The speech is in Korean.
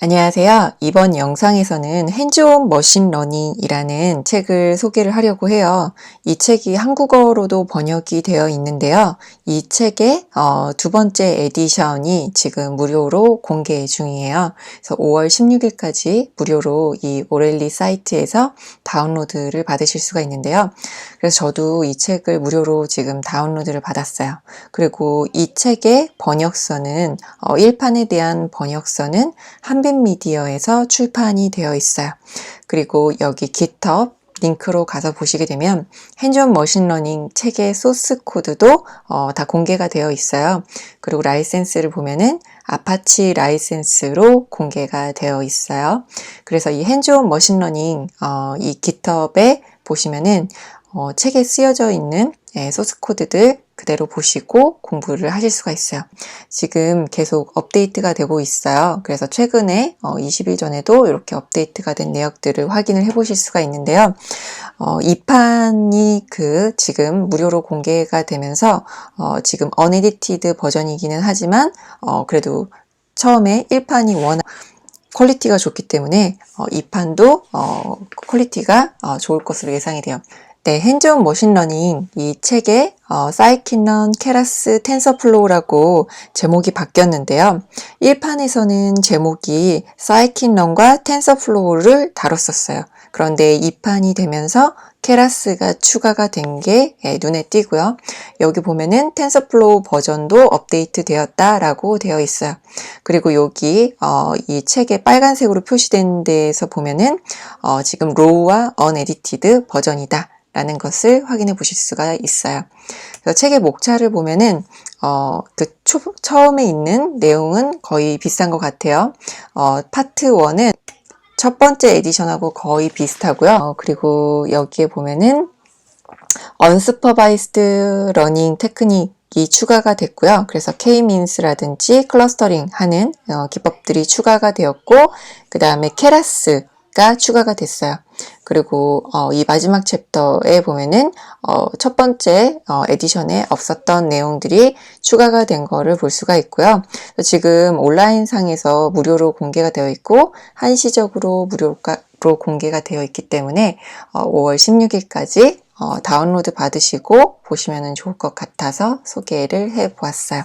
안녕하세요. 이번 영상에서는 핸즈온 머신러닝이라는 책을 소개를 하려고 해요. 이 책이 한국어로도 번역이 되어 있는데요. 이 책의 어, 두 번째 에디션이 지금 무료로 공개 중이에요. 그래서 5월 16일까지 무료로 이 오렐리 사이트에서 다운로드를 받으실 수가 있는데요. 그래서 저도 이 책을 무료로 지금 다운로드를 받았어요. 그리고 이 책의 번역서는 어, 1판에 대한 번역서는 한빛 미디어에서 출판이 되어 있어요. 그리고 여기 GitHub 링크로 가서 보시게 되면 핸즈온 머신러닝 책의 소스 코드도 어, 다 공개가 되어 있어요. 그리고 라이센스를 보면은 아파치 라이센스로 공개가 되어 있어요. 그래서 이 핸즈온 머신러닝 어, 이 GitHub에 보시면은 어, 책에 쓰여져 있는 예, 소스 코드들 그대로 보시고 공부를 하실 수가 있어요. 지금 계속 업데이트가 되고 있어요. 그래서 최근에 어, 20일 전에도 이렇게 업데이트가 된 내역들을 확인을 해 보실 수가 있는데요. 어, 이 판이 그 지금 무료로 공개가 되면서 어, 지금 어네디티드 버전이기는 하지만 어, 그래도 처음에 1판이 워낙 퀄리티가 좋기 때문에 어, 이 판도 어, 퀄리티가 어, 좋을 것으로 예상이 돼요. 네, 핸즈온 머신러닝 이 책의 어, 사이킨런 케라스 텐서플로우라고 제목이 바뀌었는데요. 1판에서는 제목이 사이킨런과 텐서플로우를 다뤘었어요. 그런데 2판이 되면서 케라스가 추가가 된 게 눈에 띄고요. 여기 보면은 텐서플로우 버전도 업데이트 되었다라고 되어 있어요. 그리고 여기 어, 이 책에 빨간색으로 표시된 데에서 보면은 어, 지금 로우와 언에디티드 버전이다. 라는 것을 확인해 보실 수가 있어요. 책의 목차를 보면은 어, 그 초, 처음에 있는 내용은 거의 비슷한 것 같아요. 어, 파트 1은 첫 번째 에디션하고 거의 비슷하고요. 어, 그리고 여기에 보면은 언스퍼바이스드 러닝 테크닉 이 추가가 됐고요. 그래서 K-민스라든지 클러스터링 하는 어, 기법들이 추가가 되었고, 그 다음에 케라스 가 추가가 됐어요. 그리고 어, 이 마지막 챕터에 보면은 어, 첫 번째 어, 에디션에 없었던 내용들이 추가가 된 거를 볼 수가 있고요. 지금 온라인 상에서 무료로 공개가 되어 있고 한시적으로 무료로 공개가 되어 있기 때문에 5월 16일까지 다운로드 받으시고 보시면 좋을 것 같아서 소개를 해 보았어요.